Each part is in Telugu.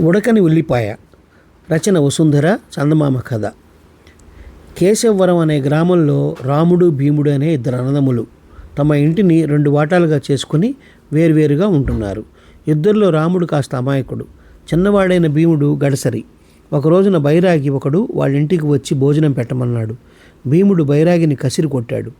ఉడకని ఉల్లిపాయ రచన వసుంధర చందమామ కథ. కేశవరం అనే గ్రామంలో రాముడు భీముడు అనే ఇద్దరు అన్నదమ్ములు తమ ఇంటిని రెండు వాటాలుగా చేసుకుని వేరువేరుగా ఉంటున్నారు. ఇద్దరిలో రాముడు కాస్త అమాయకుడు చిన్నవాడైన భీముడు గడసరి. ఒక రోజున బైరాగి ఒకడు వాళ్ళ ఇంటికి వచ్చి భోజనం పెట్టమన్నాడు. భీముడు బైరాగిని కసిరి కొట్టాడు.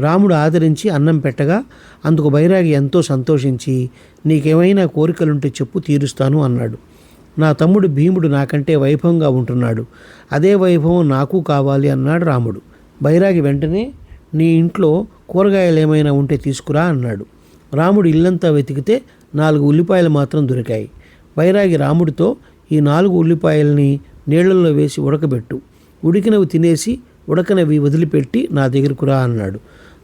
రాముడు ఆదరించి అన్నం పెట్టగా అందుకు బైరాగి ఎంతో సంతోషించి నీకేమైనా కోరికలుంటే చెప్పు తీరుస్తాను అన్నాడు. నా తమ్ముడు భీముడు నాకంటే వైభవంగా ఉంటున్నాడు. అదే వైభవం నాకు కావాలి అన్నాడు రాముడు. బైరాగి వెంటనే నీ ఇంట్లో కూరగాయలు ఏమైనా ఉంటే తీసుకురా అన్నాడు. రాముడు ఇల్లంతా వెతికితే నాలుగు ఉల్లిపాయలు మాత్రం దొరికాయి. బైరాగి రాముడితో ఈ నాలుగు ఉల్లిపాయల్ని నీళ్ళలో వేసి ఉడకబెట్టు. ఉడికినవి తినేసి ఉడకనవి వదిలిపెట్టి నా దగ్గరకు రా అన్నాడు.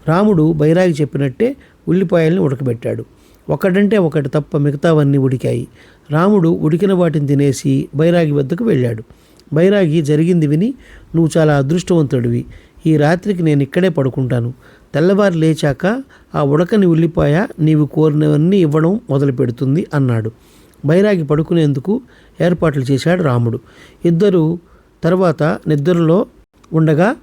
రాముడు బైరాగి చెప్పినట్టే ఉల్లిపాయల్ని ఉడకబెట్టాడు. ఒకటంటే ఒకటి తప్ప మిగతావన్నీ ఉడికాయి. రాముడు ఉడికిన వాటిని తినేసి బైరాగి వద్దకు వెళ్ళాడు. బైరాగి జరిగింది విని నువ్వు చాలా అదృష్టవంతుడివి. ఈ రాత్రికి నేను ఇక్కడే పడుకుంటాను. తెల్లవారు లేచాక ఆ ఉడకని ఉల్లిపాయ నీవు కోరినవన్నీ ఇవ్వడం మొదలు పెడుతుంది అన్నాడు. బైరాగి పడుకునేందుకు ఏర్పాట్లు చేశాడు రాముడు. ఇద్దరు తర్వాత నిద్రలో ఉండగా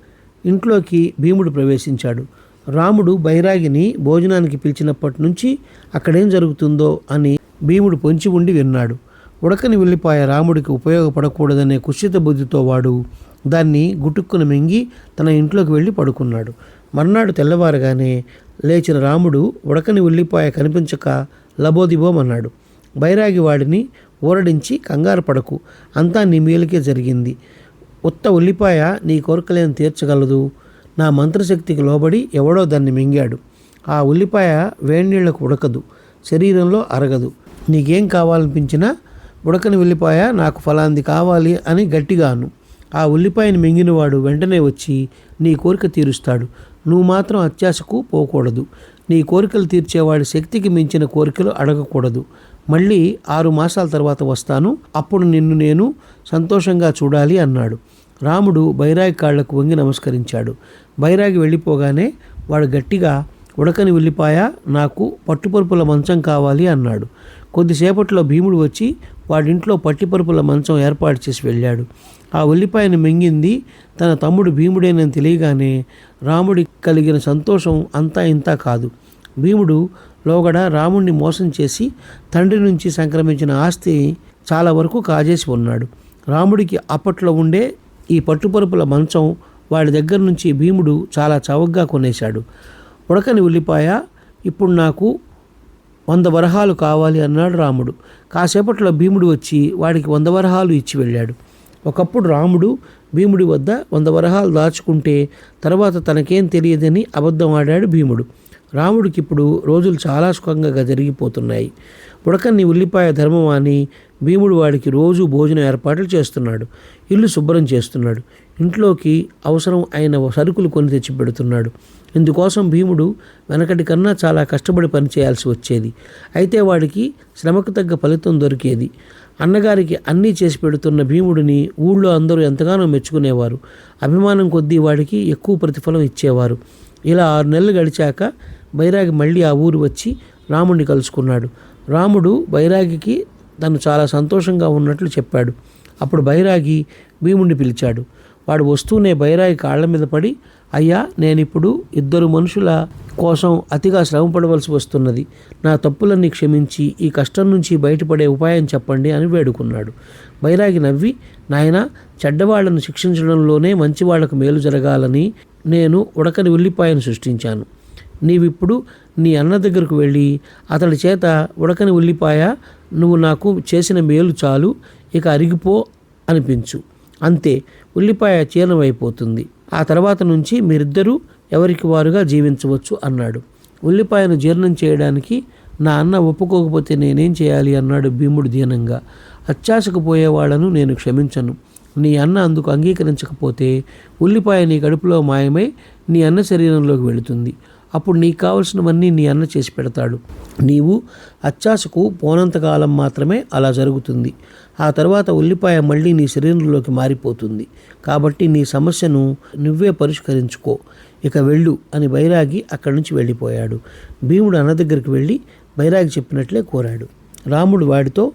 ఇంట్లోకి భీముడు ప్రవేశించాడు. రాముడు బైరాగిని భోజనానికి పిలిచినప్పటి నుంచి అక్కడేం జరుగుతుందో అని భీముడు పొంచి ఉండి విన్నాడు. ఉడకని ఉల్లిపాయ రాముడికి ఉపయోగపడకూడదనే కుషిత బుద్ధితో వాడు దాన్ని గుటుక్కున మింగి తన ఇంట్లోకి వెళ్ళి పడుకున్నాడు. మర్నాడు తెల్లవారగానే లేచిన రాముడు ఉడకని ఉల్లిపాయ కనిపించక లబోదిబోమన్నాడు. బైరాగి వాడిని ఊరడించి కంగారు పడకు అంతా నీ మేలుకే జరిగింది. ఉత్త ఉల్లిపాయ నీ కోరికలేని తీర్చగలదు. నా మంత్రశక్తికి లోబడి ఎవడో దాన్ని మింగాడు. ఆ ఉల్లిపాయ వేడినీళ్ళకు ఉడకదు శరీరంలో అరగదు. నీకేం కావాలనిపించినా ఉడకని ఉల్లిపాయ నాకు ఫలాంది కావాలి అని గట్టిగాను. ఆ ఉల్లిపాయని మింగినవాడు వెంటనే వచ్చి నీ కోరిక తీరుస్తాడు. నువ్వు మాత్రం అత్యాశకు పోకూడదు. నీ కోరికలు తీర్చేవాడి శక్తికి మించిన కోరికలు అడగకూడదు. మళ్ళీ ఆరు మాసాల తర్వాత వస్తాను. అప్పుడు నిన్ను నేను సంతోషంగా చూడాలి అన్నాడు. రాముడు బైరాగి కాళ్ళకు వంగి నమస్కరించాడు. బైరాగి వెళ్ళిపోగానే వాడు గట్టిగా ఉడకని ఉల్లిపాయ నాకు పట్టుపరుపుల మంచం కావాలి అన్నాడు. కొద్దిసేపట్లో భీముడు వచ్చి వాడింట్లో పట్టిపరుపుల మంచం ఏర్పాటు చేసి వెళ్ళాడు. ఆ ఉల్లిపాయను మింగింది తన తమ్ముడు భీముడేనని తెలియగానే రాముడికి కలిగిన సంతోషం అంతా ఇంతా కాదు. భీముడు లోగడ రాముణ్ణి మోసం చేసి తండ్రి నుంచి సంక్రమించిన ఆస్తి చాలా వరకు కాజేసి ఉన్నాడు. రాముడికి అప్పట్లో ఉండే ఈ పట్టుపరుపుల మంచం వాడి దగ్గర నుంచి భీముడు చాలా చవకగా కొనేశాడు. ఉడకని ఉల్లిపాయ ఇప్పుడు నాకు వంద వరహాలు కావాలి అన్నాడు రాముడు. కాసేపట్లో భీముడు వచ్చి వాడికి వంద వరహాలు ఇచ్చి వెళ్ళాడు. ఒకప్పుడు రాముడు భీముడి వద్ద వంద వరహాలు దాచుకుంటే తర్వాత తనకేం తెలియదని అబద్ధం ఆడాడు భీముడు. రాముడికి ఇప్పుడు రోజులు చాలా సుఖంగా జరిగిపోతున్నాయి. ఉడకన్ని ఉల్లిపాయ ధర్మం అని భీముడు వాడికి రోజు భోజనం ఏర్పాట్లు చేస్తున్నాడు. ఇల్లు శుభ్రం చేస్తున్నాడు. ఇంట్లోకి అవసరం అయిన సరుకులు కొని తెచ్చి పెడుతున్నాడు. ఇందుకోసం భీముడు వెనకటి కన్నా చాలా కష్టపడి పనిచేయాల్సి వచ్చేది. అయితే వాడికి శ్రమకు తగ్గ ఫలితం దొరికేది. అన్నగారికి అన్నీ చేసి పెడుతున్న భీముడిని ఊళ్ళో అందరూ ఎంతగానో మెచ్చుకునేవారు. అభిమానం కొద్దీ వాడికి ఎక్కువ ప్రతిఫలం ఇచ్చేవారు. ఇలా ఆరు నెలలు గడిచాక బైరాగి మళ్ళీ ఆ ఊరు వచ్చి రాముడిని కలుసుకున్నాడు. రాముడు బైరాగికి తను చాలా సంతోషంగా ఉన్నట్లు చెప్పాడు. అప్పుడు బైరాగి భీముడిని పిలిచాడు. వాడు వస్తూనే బైరాగి కాళ్ళ మీద పడి అయ్యా నేనిప్పుడు ఇద్దరు మనుషుల కోసం అతిగా శ్రమపడవలసి వస్తున్నది. నా తప్పులన్నీ క్షమించి ఈ కష్టం నుంచి బయటపడే ఉపాయం చెప్పండి అని వేడుకున్నాడు. బైరాగి నవ్వి నాయన చెడ్డవాళ్ళను శిక్షించడంలోనే మంచివాళ్ళకు మేలు జరగాలని నేను ఉడకని ఉల్లిపాయను సృష్టించాను. నీవిప్పుడు నీ అన్న దగ్గరకు వెళ్ళి అతడి చేత ఉడకని ఉల్లిపాయ నువ్వు నాకు చేసిన మేలు చాలు ఇక అరిగిపో అనిపించు. అంతే ఉల్లిపాయ చీర్ణమైపోతుంది ఆ తర్వాత నుంచి మీరిద్దరూ ఎవరికి వారుగా జీవించవచ్చు అన్నాడు. ఉల్లిపాయను జీర్ణం చేయడానికి నా అన్న ఒప్పుకోకపోతే నేనేం చేయాలి అన్నాడు భీముడు దీనంగా. అత్యాశకు పోయేవాళ్ళను నేను క్షమించను. నీ అన్న అందుకు అంగీకరించకపోతే ఉల్లిపాయ నీ కడుపులో మాయమై నీ అన్న శరీరంలోకి వెళుతుంది. అప్పుడు నీకు కావలసినవన్నీ నీ అన్న చేసి పెడతాడు. నీవు అచ్చాసకు పోనంతకాలం మాత్రమే అలా జరుగుతుంది. ఆ తర్వాత ఉల్లిపాయ మళ్ళీ నీ శరీరంలోకి మారిపోతుంది. కాబట్టి నీ సమస్యను నువ్వే పరిష్కరించుకో. ఇక వెళ్ళు అని బైరాగి అక్కడి నుంచి వెళ్ళిపోయాడు. భీముడు అన్న దగ్గరికి వెళ్ళి బైరాగి చెప్పినట్లే కోరాడు. రాముడు వాడితో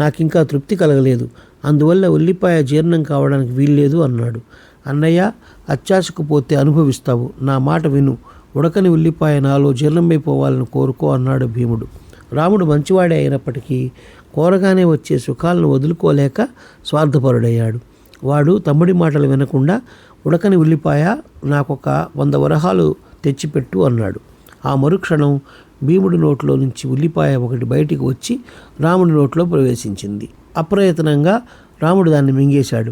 నాకింకా తృప్తి కలగలేదు. అందువల్ల ఉల్లిపాయ జీర్ణం కావడానికి వీల్లేదు అన్నాడు. అన్నయ్య అత్యాశకు పోతే అనుభవిస్తావు. నా మాట విను. ఉడకని ఉల్లిపాయ నాలో జీర్ణమైపోవాలని కోరుకో అన్నాడు భీముడు. రాముడు మంచివాడే అయినప్పటికీ కోరగానే వచ్చే సుఖాలను వదులుకోలేక స్వార్థపరుడయ్యాడు. వాడు తమ్ముడి మాటలు వినకుండా ఉడకని ఉల్లిపాయ నాకొక వంద వరహాలు తెచ్చిపెట్టు అన్నాడు. ఆ మరుక్షణం భీముడి నోట్లో నుంచి ఉల్లిపాయ ఒకటి బయటికి వచ్చి రాముడి నోట్లో ప్రవేశించింది. అప్రయత్నంగా రాముడు దాన్ని మింగేశాడు.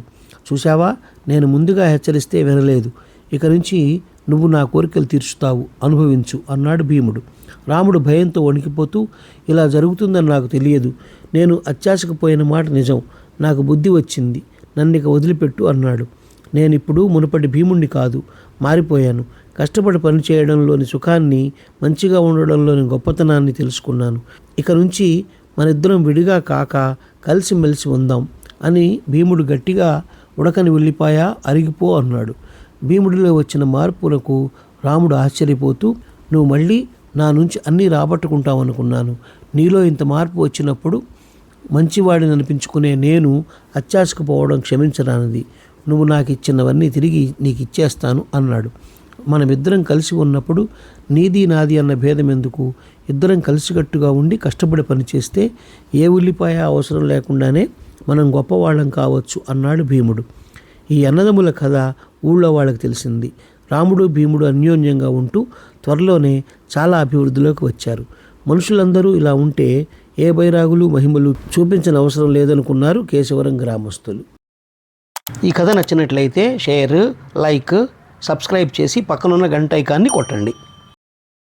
చూశావా? నేను ముందుగా హెచ్చరిస్తే వినలేదు. ఇక నుంచి నువ్వు నా కోరికలు తీర్చుతావు అనుభవించు అన్నాడు భీముడు. రాముడు భయంతో వణికిపోతూ ఇలా జరుగుతుందని నాకు తెలియదు. నేను అత్యాశకు పోయిన మాట నిజం. నాకు బుద్ధి వచ్చింది. నన్ను ఇక వదిలిపెట్టు అన్నాడు. నేనిప్పుడు మునుపటి భీముణ్ణి కాదు మారిపోయాను. కష్టపడి పని చేయడంలోని సుఖాన్ని మంచిగా ఉండడంలోని గొప్పతనాన్ని తెలుసుకున్నాను. ఇక నుంచి మనిద్దరం విడిగా కాక కలిసిమెలిసి ఉందాం అని భీముడు గట్టిగా ఉడకని ఉల్లిపాయ అరిగిపో అన్నాడు. భీముడిలో వచ్చిన మార్పులకు రాముడు ఆశ్చర్యపోతూ నువ్వు మళ్ళీ నా నుంచి అన్నీ రాబట్టుకుంటావు అనుకున్నాను నీలో ఇంత మార్పు వచ్చినప్పుడు మంచివాడిని అనిపించుకునే నేను అత్యాశకు క్షమించరానిది. నువ్వు నాకు ఇచ్చినవన్నీ తిరిగి నీకు ఇచ్చేస్తాను అన్నాడు. మనమిద్దరం కలిసి ఉన్నప్పుడు నీది నాది అన్న భేదం ఎందుకు ఇద్దరం కలిసికట్టుగా ఉండి కష్టపడి పనిచేస్తే ఏ ఉల్లిపాయ అవసరం లేకుండానే మనం గొప్పవాళ్ళం కావచ్చు అన్నాడు భీముడు. ఈ అన్నదమ్ముల కథ ఊళ్ళో వాళ్ళకి తెలిసింది. రాముడు భీముడు అన్యోన్యంగా ఉంటూ త్వరలోనే చాలా అభివృద్ధిలోకి వచ్చారు. మనుషులందరూ ఇలా ఉంటే ఏ బైరాగులు మహిమలు చూపించిన అవసరం లేదనుకున్నారు కేశవరం గ్రామస్తులు. ఈ కథ నచ్చినట్లయితే షేర్ లైక్ సబ్స్క్రైబ్ చేసి పక్కనున్న గంట ఐకాన్ని కొట్టండి.